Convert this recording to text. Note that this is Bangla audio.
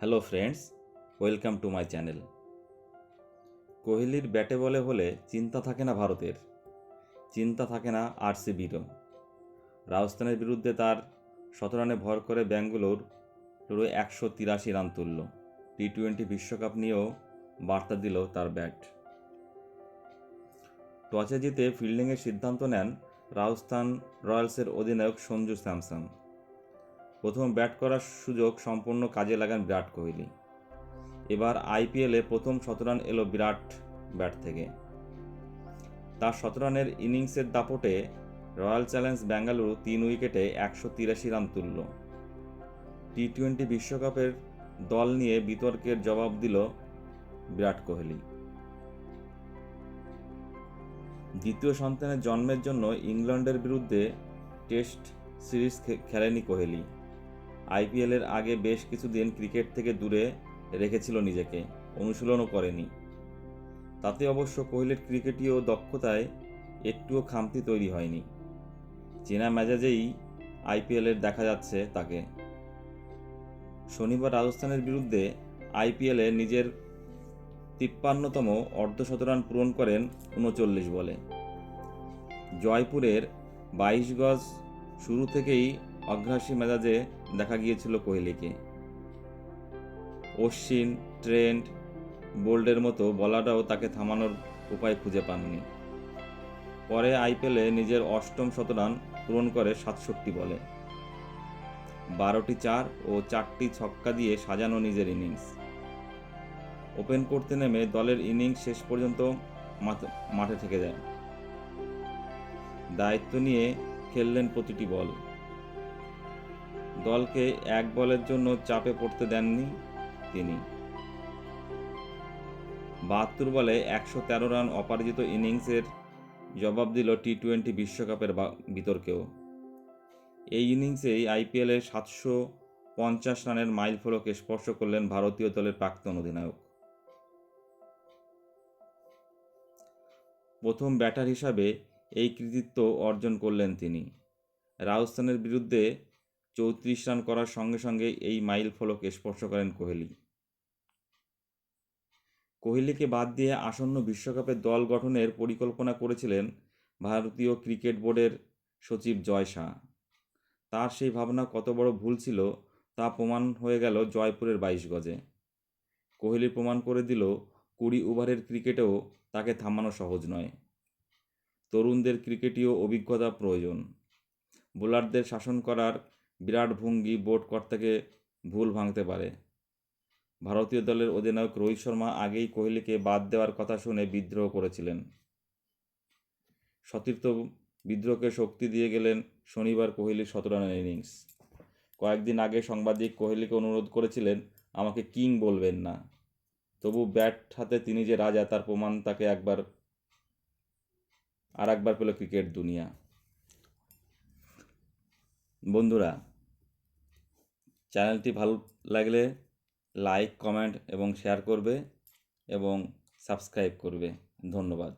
Hello friends, welcome to my channel. কোহলির ব্যাটে বলে হলে চিন্তা থাকে না ভারতের। চিন্তা থাকে না আরসিবিরও। রাজস্থানের বিরুদ্ধে তার শত রানে ভর করে ব্যাঙ্গালোর পুরো একশো তিরাশি রান তুলল। টি টোয়েন্টি বিশ্বকাপ নিয়েও বার্তা দিল তার ব্যাট। টসে জিতে ফিল্ডিংয়ের সিদ্ধান্ত নেন রাজস্থান রয়্যালসের অধিনায়ক সঞ্জু স্যামসন। প্রথম ব্যাট করার সুযোগ সম্পূর্ণ কাজে লাগান বিরাট কোহলি। এবার আইপিএলে প্রথম শতরান এলো বিরাট ব্যাট থেকে। তার শতরানের ইনিংসের দাপটে রয়্যাল চ্যালেঞ্জ বেঙ্গালুরু তিন উইকেটে একশো তিরাশি রান তুলল। টি টোয়েন্টি বিশ্বকাপের দল নিয়ে বিতর্কের জবাব দিল বিরাট কোহলি। দ্বিতীয় সন্তানের জন্মের জন্য ইংল্যান্ডের বিরুদ্ধে টেস্ট সিরিজ খেলেনি কোহলি। আইপিএলের আগে বেশ কিছুদিন ক্রিকেট থেকে দূরে রেখেছিল নিজেকে, অনুশীলনও করেনি। তাতে অবশ্য কোহলির ক্রিকেটীয় দক্ষতায় একটুও খামতি তৈরি হয়নি। চেনা মেজাজেই আইপিএলের দেখা যাচ্ছে তাকে। শনিবার রাজস্থানের বিরুদ্ধে আইপিএলে নিজের তিপ্পান্নতম অর্ধশতরান পূরণ করেন উনচল্লিশ বলে। জয়পুরের বাইশ গজ শুরু থেকেই অগ্রাসী মেজাজে দেখা গিয়েছিল কোহলিকে। অশ্বিন, ট্রেন্ট বোল্ডের মতো বলাররাও তাকে থামানোর উপায় খুঁজে পাননি। পরে আইপিএলে নিজের অষ্টম শতরান পূরণ করে সাতষট্টি বলে। বারোটি চার ও চারটি ছক্কা দিয়ে সাজানো নিজের ইনিংস। ওপেন করতে নেমে দলের ইনিংস শেষ পর্যন্ত মাঠে থেকে যায়। দায়িত্ব নিয়ে খেললেন প্রতিটি বল। দলকে এক বলের জন্য চাপে পড়তে দেননি তিনি। বাহাত্তর বলে একশো তেরো রান অপরাজিত ইনিংসের জবাব দিল টি টোয়েন্টি বিশ্বকাপের বিতর্কেও। এই ইনিংসেই আইপিএলে সাতশো পঞ্চাশ রানের মাইল ফলক স্পর্শ করলেন ভারতীয় দলের প্রাক্তন অধিনায়ক। প্রথম ব্যাটার হিসাবে এই কৃতিত্ব অর্জন করলেন তিনি। রাজস্থানের বিরুদ্ধে চৌত্রিশ রান করার সঙ্গে সঙ্গে এই মাইল ফলক স্পর্শ করেন কোহলি। কোহলিকে বাদ দিয়ে আসন্ন বিশ্বকাপের দল গঠনের পরিকল্পনা করেছিলেন ভারতীয় ক্রিকেট বোর্ডের সচিব জয় শাহ। তার সেই ভাবনা কত বড় ভুল ছিল তা প্রমাণ হয়ে গেল জয়পুরের বাইশ গজে। কোহলি প্রমাণ করে দিল, কুড়ি ওভারের ক্রিকেটেও তাকে থামানো সহজ নয়। তরুণদের ক্রিকেটীয় অভিজ্ঞতা প্রয়োজন। বোলারদের শাসন করার বিরাট ভঙ্গি বোর্ড কর্তাকে ভুল ভাঙতে পারে। ভারতীয় দলের অধিনায়ক রোহিত শর্মা আগেই কোহলিকে বাদ দেওয়ার কথা শুনে বিদ্রোহ করেছিলেন। সতীর্থ বিদ্রোহকে শক্তি দিয়ে গেলেন শনিবার কোহলির শতরানের ইনিংস। কয়েকদিন আগে সাংবাদিক কোহলিকে অনুরোধ করেছিলেন, আমাকে কিং বলবেন না। তবু ব্যাট হাতে তিনি যে রাজা, তার প্রমাণ তাকে একবার আর একবার পেল ক্রিকেট দুনিয়া। বন্ধুরা চ্যানেলটি ভালো লাগলে লাইক কমেন্ট এবং শেয়ার করবে এবং সাবস্ক্রাইব করবে। ধন্যবাদ।